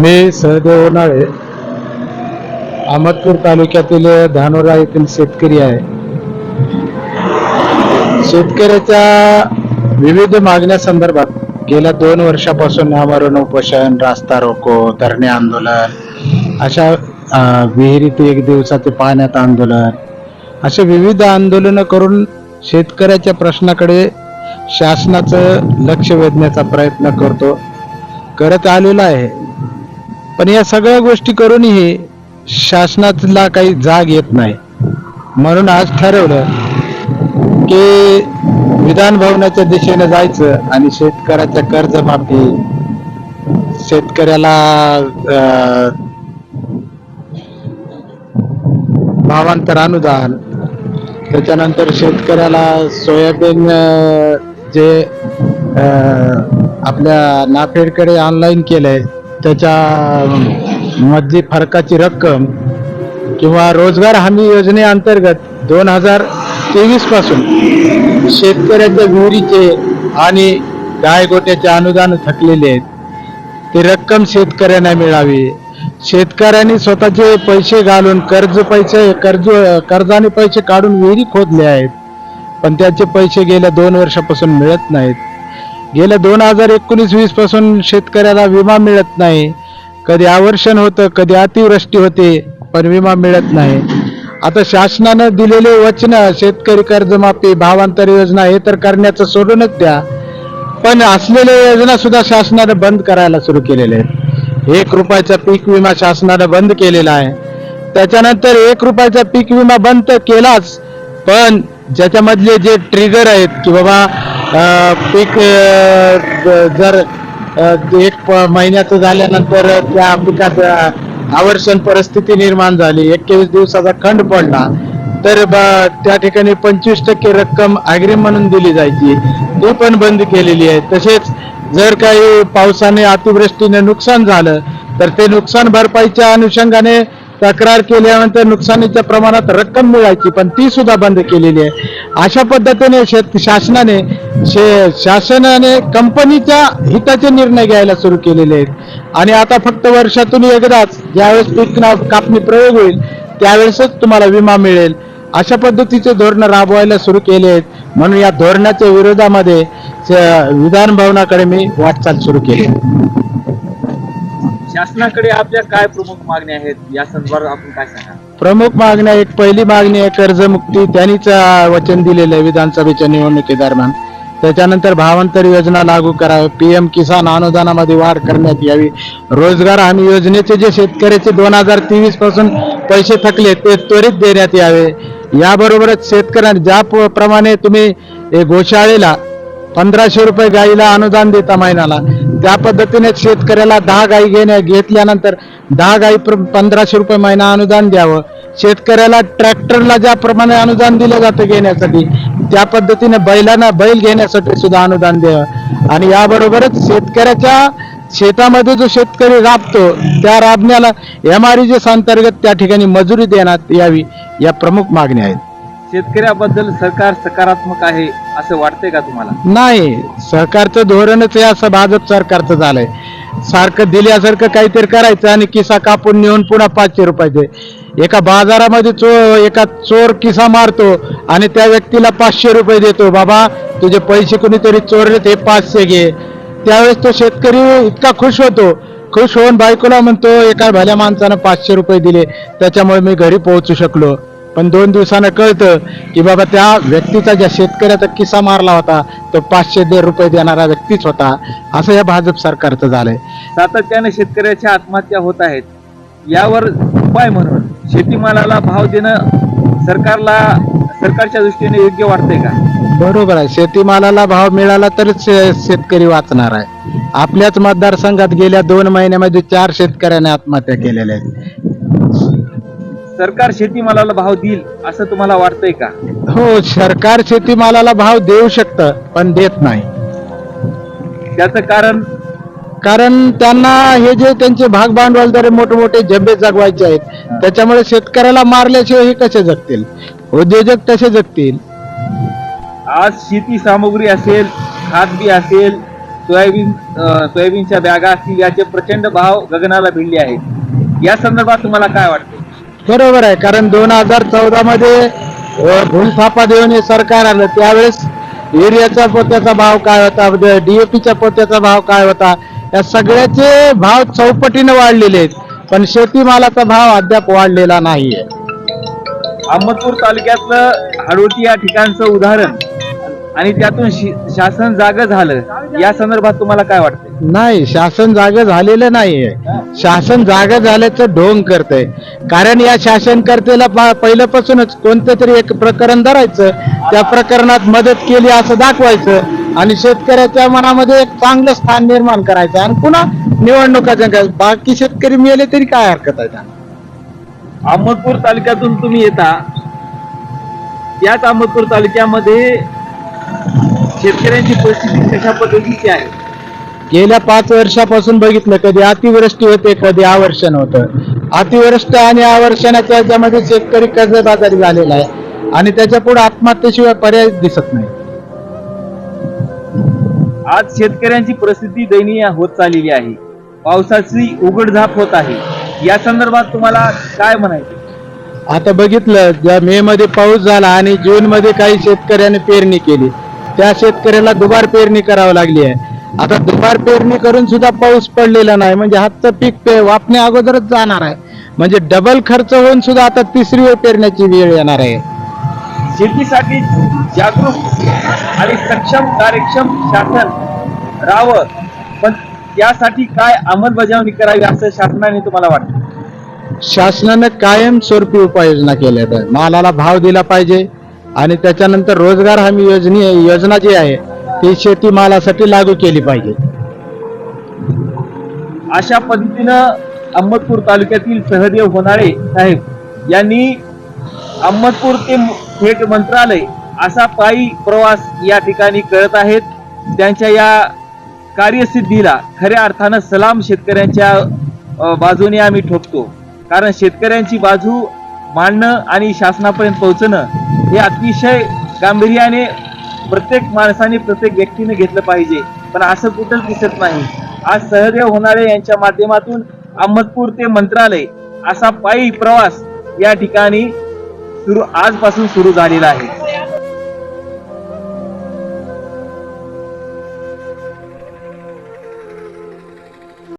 मी सहदेव उन्हाळे अहमदपूर तालुक्यातील धानोरा येथील शेतकरी आहे. शेतकऱ्याच्या विविध मागण्या संदर्भात गेल्या दोन वर्षापासून आमरण उपोषण रास्ता रोको धरणे आंदोलन अशा विहिरीत एक दिवसाचे पाण्यात आंदोलन असे विविध आंदोलनं करून शेतकऱ्याच्या प्रश्नाकडे शासनाचं लक्ष वेधण्याचा प्रयत्न करतो. करत आलेला आहे. पण या सगळ्या गोष्टी करूनही शासनाला काही जाग येत नाही. म्हणून आज ठरवलं की विधान भवनाच्या दिशेने जायचं आणि शेतकऱ्याच्या कर्जमाफी शेतकऱ्याला भावांतर अनुदान त्याच्यानंतर शेतकऱ्याला सोयाबीन जे आपल्या नाफेडकडे ऑनलाईन केलंय त्याच्या मधली फरकाची रक्कम किंवा रोजगार हमी योजनेअंतर्गत दोन हजार तेवीसपासून शेतकऱ्याच्या विहिरीचे आणि गाय गोट्याचे अनुदान थकलेले आहेत. ती रक्कम शेतकऱ्यांना मिळावी. शेतकऱ्यांनी स्वतःचे पैसे घालून कर्ज पैसे कर्ज कर्जाने पैसे काढून विहिरी खोदले आहेत. पण त्याचे पैसे गेल्या दोन वर्षापासून मिळत नाहीत. गेल्या दोन हजार एकोणीस वीसपासून शेतकऱ्याला विमा मिळत नाही. कधी आवर्षण होतं कधी अतिवृष्टी होते पण विमा मिळत नाही. आता शासनानं दिलेले वचन शेतकरी कर्जमाफी भावांतर योजना हे तर करण्याचं सोडूनच द्या. पण असलेल्या योजना सुद्धा शासनानं बंद करायला सुरू केलेल्या आहेत. एक रुपयाचा पीक विमा शासनानं बंद केलेला आहे. त्याच्यानंतर एक रुपयाचा पीक विमा बंद तर केलाच पण ज्याच्यामधले जे ट्रिगर आहेत की बाबा पीक जर एक प- महिन्याचं झाल्यानंतर त्या पिकात आवर्षण परिस्थिती निर्माण झाली. एकवीस दिवसाचा खंड पडला. तर ब- त्या ठिकाणी पंचवीस टक्के रक्कम अग्रिम म्हणून दिली जायची. ती पण बंद केलेली आहे. तसेच जर काही पावसाने अतिवृष्टीने नुकसान झालं तर ते नुकसान भरपाईच्या अनुषंगाने तक्रार केल्यानंतर नुकसानीच्या प्रमाणात रक्कम मिळायची पण ती सुद्धा बंद केलेली आहे. अशा पद्धतीने शेत शासनाने शे शासनाने कंपनीच्या हिताचे निर्णय घ्यायला सुरू केलेले आहेत. आणि आता फक्त वर्षातून एकदाच ज्यावेळेस पीक कापणी प्रयोग होईल त्यावेळेसच तुम्हाला विमा मिळेल. अशा पद्धतीचे धोरण राबवायला सुरू केले आहेत. म्हणून या धोरणाच्या विरोधामध्ये विधान भवनाकडे मी वाटचाल सुरू केली. शासनाकडे आपल्या काय प्रमुख मागण्या आहेत? या संदर्भात आपण काय सांगा प्रमुख मागण्या एक पहिली मागणी आहे कर्जमुक्ती. त्यांनीच वचन दिलेलं आहे विधानसभेच्या निवडणुकीदरम्यान. त्याच्यानंतर भावांतर योजना लागू करावी. पीएम किसान अनुदानामध्ये वाढ करण्यात यावी. रोजगार हमी योजनेचे जे शेतकऱ्याचे दोन हजार तेवीसपासून पैसे थकले ते त्वरित देण्यात यावे. याबरोबरच शेतकऱ्यांना ज्या प्रमाणे तुम्ही गोशाळेला पंधराशे रुपये गाईला अनुदान देता महिन्याला. त्या पद्धतीने शेतकऱ्याला दहा गाई घेण्या घेतल्यानंतर दहा गाई प्र- पंधराशे रुपये महिना अनुदान द्यावं. शेतकऱ्याला ट्रॅक्टरला ज्याप्रमाणे अनुदान दिलं जातं घेण्यासाठी त्या पद्धतीने बैलांना बैल घेण्यासाठी सुद्धा अनुदान द्यावं. आणि याबरोबरच शेतकऱ्याच्या शेतामध्ये जो शेतकरी राबतो त्या राबण्याला एम आर अंतर्गत त्या ठिकाणी मजुरी देण्यात यावी या प्रमुख मागण्या आहेत. शेतकऱ्याबद्दल सरकार सकारात्मक आहे असं वाटतंय का तुम्हाला? नाही सरकारचं धोरणच हे असं भाजप सरकारचं झालंय. सारखं दिल्यासारखं काहीतरी करायचं आणि किसा कापून नेऊन पुन्हा पाचशे रुपयाचे एका बाजारामध्ये चो एका चोर किसा मारतो आणि त्या व्यक्तीला पाचशे रुपये देतो. बाबा तुझे पैसे कुणीतरी चोरले ते पाचशे घे. त्यावेळेस तो शेतकरी इतका खुश होतो. खुश होऊन बायकोला म्हणतो एका भल्या माणसानं पाचशे रुपये दिले त्याच्यामुळे मी घरी पोहोचू शकलो. पण दोन दिवसानं कळतं की बाबा त्या व्यक्तीचा ज्या शेतकऱ्याचा किस्सा मारला होता तो पाचशे दे रुपये देणारा व्यक्तीच होता. असं या भाजप सरकारचं झालंय. सातत्याने शेतकऱ्याच्या आत्महत्या होत आहेत. यावर उपाय म्हणून शेतीमालाला भाव देणं सरकारला सरकारच्या दृष्टीने योग्य वाटतंय का? बरोबर आहे. शेतीमालाला भाव मिळाला तरच शे- शेतकरी वाचणार आहे. आपल्याच मतदारसंघात गेल्या दोन महिन्यामध्ये चार शेतकऱ्याने आत्महत्या केलेल्या आहेत. सरकार शेतीमालाला भाव देईल असं तुम्हाला वाटतंय का? हो सरकार शेतीमालाला भाव देऊ शकतं पण देत नाही. त्याचं कारण? कारण त्यांना हे जे त्यांचे भाग भांडवलदारे मोठे मोठे जब्बे जगवायचे आहेत त्याच्यामुळे शेतकऱ्याला मारल्याशिवाय हे कसे जगतील? उद्योजक कसे जगतील. आज शेती सामुग्री असेल खात बी असेल सोयाबीन अं, सोयाबीनच्या बॅगा असतील याचे प्रचंड भाव गगनाला भिडले आहेत. या संदर्भात तुम्हाला काय वाटतं? बरोबर आहे कारण दोन हजार चौदा मध्ये अ, भूलथापा देऊन हे सरकार आलं. त्यावेळेस युरियाचा पोत्याचा भाव काय होता डीएपीच्या पोत्याचा भाव काय होता या सगळ्याचे भाव चौपटीने वाढलेले आहेत. पण शेतीमालाचा भाव अद्याप वाढलेला नाहीये. अहमदपूर तालुक्यातलं हाडोटी या ठिकाणचं उदाहरण आणि त्यातून शि- शासन जाग झालं. या संदर्भात तुम्हाला काय वाटतं नाही शासन जागा झालेलं नाहीये. शासन जागा झाल्याचं ढोंग करतंय. कारण या शासनकर्त्याला पा- पहिल्यापासूनच कोणतं तरी एक प्रकरण धरायचं त्या प्रकरणात मदत केली असं दाखवायचं आणि शेतकऱ्याच्या मनामध्ये एक चांगलं स्थान निर्माण करायचं आणि पुन्हा निवडणुका जिंकायचं. बाकी शेतकरी मिळाले तरी काय हरकत आहे अहमदपूर तालुक्यातून तुम्ही येता. याच अहमदपूर तालुक्यामध्ये शेतकऱ्यांची परिस्थिती कशा पद्धतीची आहे? गेल्या पाच वर्षापासून बघितलं कधी अतिवृष्टी होते कधी आवर्षण होतं. अतिवृष्टी आणि आवर्षणाच्या याच्यामध्ये शेतकरी कर्जबाजारी झालेला आहे. आणि त्याच्या पुढे आत्महत्येशिवाय पर्याय दिसत नाही. आज शेतकऱ्यांची परिस्थिती दयनीय होत चाललेली आहे. पावसाची उघडझाप होत आहे. या संदर्भात तुम्हाला काय म्हणायचं? आता बघितलं ज्या मे मध्ये पाऊस झाला आणि जून मध्ये काही शेतकऱ्याने पेरणी केली त्या शेतकऱ्याला दुबार पेरणी करावी लागली आहे. आता दुबार पेरणी करून सुद्धा पाऊस पडलेला नाही म्हणजे हातचं पीक पे वापण्या अगोदरच जाणार आहे. म्हणजे डबल खर्च होऊन सुद्धा आता तिसरी वेळ पेरण्याची वेळ येणार आहे. शेतीसाठी जागरूक आणि सक्षम कार्यक्षम शासन राहावं. पण त्यासाठी काय अंमलबजावणी करावी असं शासनाने तुम्हाला वाटतं? शासनानं कायमस्वरूपी उपाययोजना केल्या आहेत. मालाला भाव दिला पाहिजे आणि त्याच्यानंतर रोजगार हमी योजने योजना जी आहे ती शेती मालासाठी लागू केली पाहिजे. अशा पद्धतीनं अहमदपूर तालुक्यातील सहदेव होनाळे साहेब यांनी अहमदपूर ते थेट मंत्रालय असा पायी प्रवास या ठिकाणी करत आहेत. त्यांच्या या कार्यसिद्धीला खऱ्या अर्थानं सलाम शेतकऱ्यांच्या बाजूने आम्ही ठोकतो. कारण शेतकऱ्यांची बाजू मांडणं आणि शासनापर्यंत पोहोचणं हे अतिशय गांभीर्याने प्रत्येक माणसाने प्रत्येक व्यक्तीने घेतलं पाहिजे. पण असं कुठंच दिसत नाही. आज सहदेव होणारे यांच्या माध्यमातून अहमदपूर ते मंत्रालय असा पायी प्रवास या ठिकाणी सुरू आजपासून सुरू झालेला आहे.